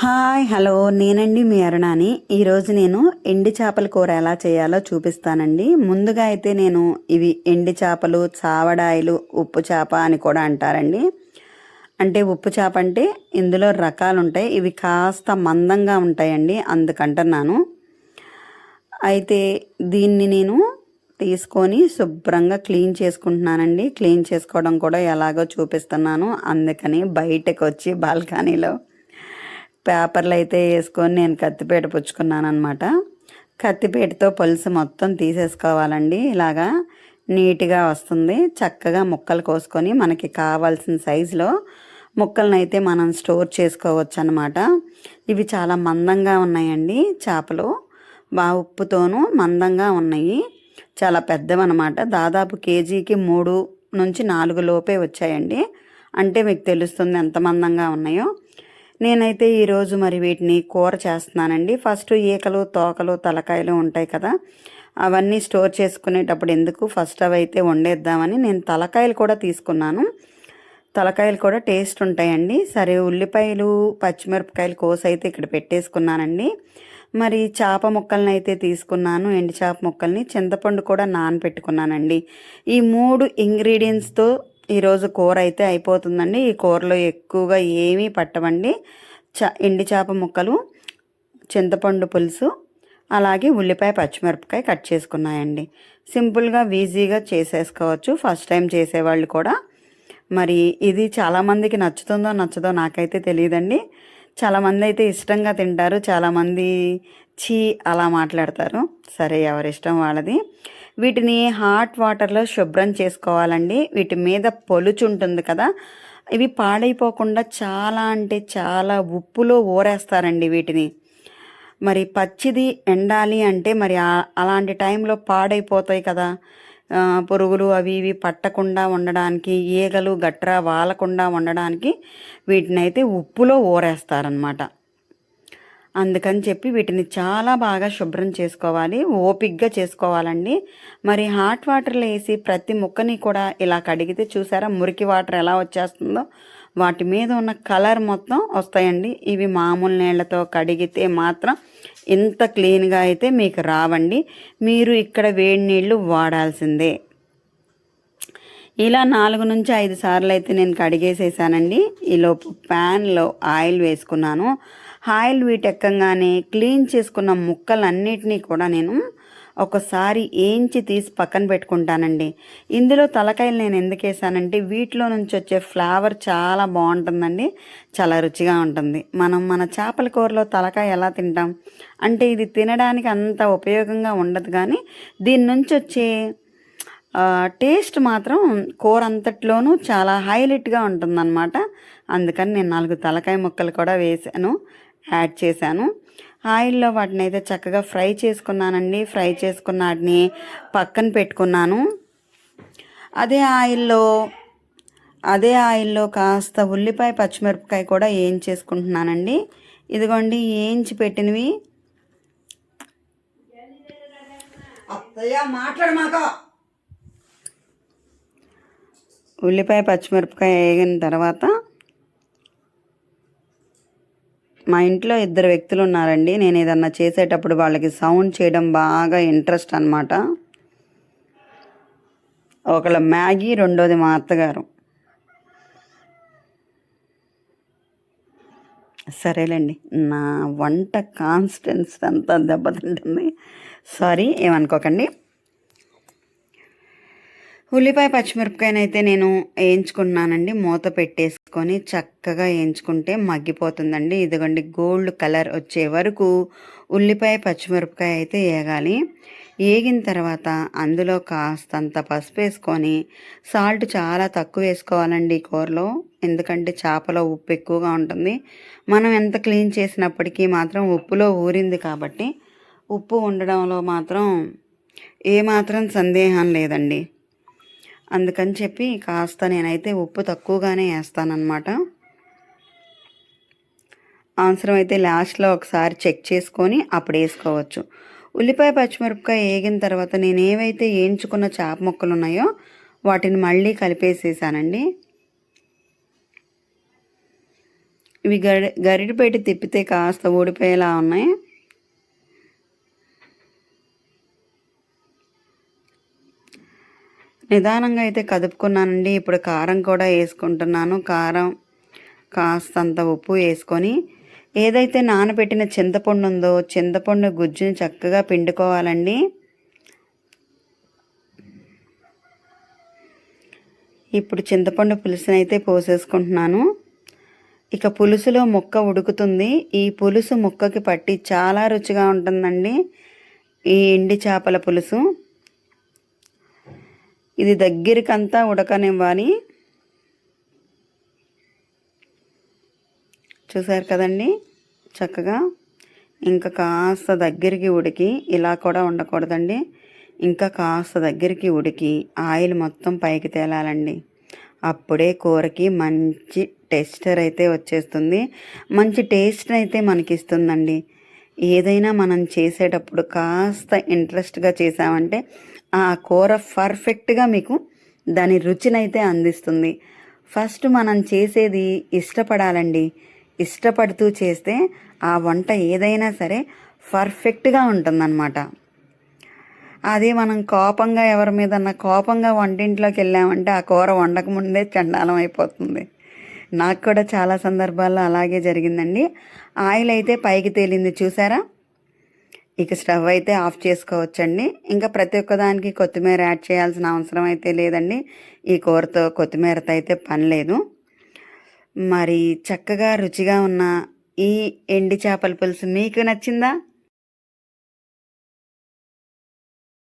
Hi hello. నేనండి మీ అరుణాని. ఈరోజు నేను ఎండి చేపల కూర ఎలా చేయాలో చూపిస్తానండి. ముందుగా అయితే నేను ఇవి ఎండి చేపలు చావడాయిలు ఉప్పు చేప అని కూడా అంటారండి. అంటే ఉప్పు చేప అంటే ఇందులో రకాలు ఉంటాయి ఇవి కాస్త మందంగా ఉంటాయండి అందుకంటున్నాను. అయితే దీన్ని నేను తీసుకొని శుభ్రంగా క్లీన్ చేసుకుంటున్నానండి. క్లీన్ చేసుకోవడం కూడా ఎలాగో చూపిస్తున్నాను. అందుకని బయటకు వచ్చి బాల్కనీలో పేపర్లు అయితే వేసుకొని నేను కత్తిపేట పుచ్చుకున్నాను అనమాట కత్తిపేటతో పులుసు మొత్తం తీసేసుకోవాలండి. ఇలాగా నీట్గా వస్తుంది. చక్కగా ముక్కలు కోసుకొని మనకి కావాల్సిన సైజులో ముక్కలను అయితే మనం స్టోర్ చేసుకోవచ్చు అనమాట ఇవి చాలా మందంగా ఉన్నాయండి చేపలు. బాగా ఉప్పుతోనూ మందంగా ఉన్నాయి. చాలా పెద్దవన్నమాట. దాదాపు కేజీకి మూడు నుంచి నాలుగు లోపే వచ్చాయండి. అంటే మీకు తెలుస్తుంది ఎంత మందంగా ఉన్నాయో. నేనైతే ఈరోజు మరి వీటిని కూర చేస్తున్నానండి. ఫస్ట్ ఈకలు తోకలు తలకాయలు ఉంటాయి కదా అవన్నీ స్టోర్ చేసుకునేటప్పుడు ఎందుకు ఫస్ట్ అవి అయితే వండేద్దామని నేను తలకాయలు కూడా తీసుకున్నాను. తలకాయలు కూడా టేస్ట్ ఉంటాయండి. సరే ఉల్లిపాయలు పచ్చిమిరపకాయలు కోసి అయితే ఇక్కడ పెట్టేసుకున్నానండి. మరి చేప ముక్కల్ని అయితే తీసుకున్నాను. ఎండి చేప ముక్కల్ని చింతపండు కూడా నానపెట్టుకున్నానండి. ఈ మూడు ఇంగ్రీడియంట్స్తో ఈరోజు కూర అయితే అయిపోతుందండి. ఈ కూరలో ఎక్కువగా ఏమీ పట్టవండి. చ ఎండి చేప ముక్కలు చింతపండు పులుసు అలాగే ఉల్లిపాయ పచ్చిమిరపకాయ కట్ చేసుకున్నాయండి. సింపుల్గా ఈజీగా చేసేసుకోవచ్చు. ఫస్ట్ టైం చేసేవాళ్ళు కూడా. మరి ఇది చాలామందికి నచ్చుతుందో నచ్చదో నాకైతే తెలియదండి. చాలామంది అయితే ఇష్టంగా తింటారు. చాలామంది చీ అలా మాట్లాడతారు. సరే ఎవరిష్టం వాళ్ళది. వీటిని హాట్ వాటర్లో శుభ్రం చేసుకోవాలండి. వీటి మీద పొలుచు ఉంటుంది కదా ఇవి పాడైపోకుండా చాలా అంటే చాలా ఉప్పులో ఊరేస్తారండి వీటిని. మరి పచ్చిది ఎండాలి అంటే మరి అలాంటి టైంలో పాడైపోతాయి కదా. పురుగులు అవి ఇవి పట్టకుండా ఉండడానికి ఈగలు గట్రా వాలకుండా ఉండడానికి వీటిని అయితే ఉప్పులో ఊరేస్తారనమాట అందుకని చెప్పి వీటిని చాలా బాగా శుభ్రం చేసుకోవాలి ఓపిగ్గా చేసుకోవాలండి. మరి హాట్ వాటర్లో వేసి ప్రతి ముక్కని కూడా ఇలా కడిగితే చూసారా మురికి వాటర్ ఎలా వచ్చేస్తుందో? వాటి మీద ఉన్న కలర్ మొత్తం వస్తాయండి. ఇవి మామూలు నీళ్ళతో కడిగితే మాత్రం ఇంత క్లీన్గా అయితే మీకు రావండి. మీరు ఇక్కడ వేడి నీళ్ళు వాడాల్సిందే. ఇలా నాలుగు నుంచి ఐదు సార్లు అయితే నేను కడిగేసేసానండి. ఈలోపు ప్యాన్లో ఆయిల్ వేసుకున్నాను. ఆయిల్ వీటెక్కగానే క్లీన్ చేసుకున్న ముక్కలన్నిటినీ కూడా నేను ఒకసారి ఏంచి తీసి పక్కన పెట్టుకుంటానండి. ఇందులో తలకాయలు నేను ఎందుకు వేసానంటే వీటిలో నుంచి వచ్చే ఫ్లేవర్ చాలా బాగుంటుందండి. చాలా రుచిగా ఉంటుంది. మనం మన చేపల కూరలో తలకాయ ఎలా తింటాం? అంటే ఇది తినడానికి అంత ఉపయోగంగా ఉండదు కానీ దీని నుంచి వచ్చే టేస్ట్ మాత్రం కూర అంతట్లోనూ చాలా హైలైట్గా ఉంటుందన్నమాట. అందుకని నేను నాలుగు తలకాయ ముక్కలు కూడా వేసాను. యాడ్ చేశాను. ఆయిల్లో వాటిని అయితే చక్కగా ఫ్రై చేసుకున్నానండి. ఫ్రై చేసుకున్న వాటిని పక్కన పెట్టుకున్నాను. అదే ఆయిల్లో అదే ఆయిల్లో కాస్త ఉల్లిపాయ పచ్చిమిరపకాయ కూడా చేసుకుంటున్నానండి. ఇదిగోండి ఏంచి పెట్టినవి? ఉల్లిపాయ పచ్చిమిరపకాయ వేగిన తర్వాత మా ఇంట్లో ఇద్దరు వ్యక్తులు ఉన్నారండి. నేను ఏదన్నా చేసేటప్పుడు వాళ్ళకి సౌండ్ చేయడం బాగా ఇంట్రెస్ట్ అనమాట ఒకళ్ళ మ్యాగీ రెండోది మా అత్తగారు. సరేలేండి. నా వంట కాన్స్టెన్స్ అంతా దెబ్బతింటుంది. సారీ ఏమనుకోకండి. ఉల్లిపాయ పచ్చిమిరపకాయనైతే నేను వేయించుకున్నానండి మూత పెట్టేసి కొని చక్కగా వేయించుకుంటే మగ్గిపోతుందండి. ఇదిగోండి గోల్డ్ కలర్ వచ్చే వరకు ఉల్లిపాయ పచ్చిమిరపకాయ అయితే వేగాలి వేగిన తర్వాత అందులో కాస్తంత పసుపు వేసుకొని సాల్ట్ చాలా తక్కువ వేసుకోవాలండి ఈ కూరలో. ఎందుకంటే చేపలో ఉప్పు ఎక్కువగా ఉంటుంది. మనం ఎంత క్లీన్ చేసినప్పటికీ మాత్రం ఉప్పులో ఊరింది కాబట్టి ఉప్పు ఉండడంలో మాత్రం ఏమాత్రం సందేహం లేదండి. అందుకని చెప్పి కాస్త నేనైతే ఉప్పు తక్కువగానే వేస్తానన్నమాట. అవసరమైతే లాస్ట్లో ఒకసారి చెక్ చేసుకొని అప్పుడు వేసుకోవచ్చు. ఉల్లిపాయ పచ్చిమిరపకాయ వేగిన తర్వాత నేను ఏవైతే వేయించుకున్న చేప ముక్కలు ఉన్నాయో వాటిని మళ్ళీ కలిపేసేసానండి. ఇవి గరి గరిట తిప్పితే కాస్త ఊడిపోయేలా ఉన్నాయి. నిదానంగా అయితే కదుపుకున్నానండి. ఇప్పుడు కారం కూడా వేసుకుంటున్నాను. కారం కాస్తంత ఉప్పు వేసుకొని ఏదైతే నానబెట్టిన చింతపండు ఉందో చింతపండు గుజ్జుని చక్కగా పిండుకోవాలండి. ఇప్పుడు చింతపండు పులుసునైతే పోసేసుకుంటున్నాను. ఇక పులుసులో ముక్క ఉడుకుతుంది. ఈ పులుసు ముక్కకి పట్టి చాలా రుచిగా ఉంటుందండి. ఈ ఎండి చేపల పులుసు. ఇది దగ్గరికంతా ఉడకనివ్వాలి. చూసారు కదండి? చక్కగా ఇంకా కాస్త దగ్గరికి ఉడికి ఇలా కూడా ఉండకూడదండి. ఇంకా కాస్త దగ్గరికి ఉడికి ఆయిల్ మొత్తం పైకి తేలాలండి. అప్పుడే కూరకి మంచి టెక్స్చర్ అయితే వచ్చేస్తుంది. మంచి టేస్ట్ అయితే మనకి ఇస్తుందండి ఏదైనా మనం చేసేటప్పుడు కాస్త ఇంట్రెస్ట్గా చేసామంటే ఆ కూర పర్ఫెక్ట్గా మీకు దాని రుచినైతే అందిస్తుంది. ఫస్ట్ మనం చేసేది ఇష్టపడాలండి. ఇష్టపడుతూ చేస్తే ఆ వంట ఏదైనా సరే పర్ఫెక్ట్గా ఉంటుందన్నమాట. అది మనం కోపంగా ఎవరి మీదన్నా కోపంగా వంటింట్లోకి వెళ్ళామంటే ఆ కూర వండకముందే చండాలం అయిపోతుంది. నాకు కూడా చాలా సందర్భాల్లో అలాగే జరిగిందండి. ఆయిల్ అయితే పైకి తేలింది చూసారా? ఇక స్టవ్ అయితే ఆఫ్ చేసుకోవచ్చండి. ఇంకా ప్రతి ఒక్కదానికి కొత్తిమీర యాడ్ చేయాల్సిన అవసరం అయితే లేదండి. ఈ కూరతో కొత్తిమీరతో అయితే పని లేదు. మరి చక్కగా రుచిగా ఉన్న ఈ ఎండి చేపల పులుసు మీకు నచ్చిందా?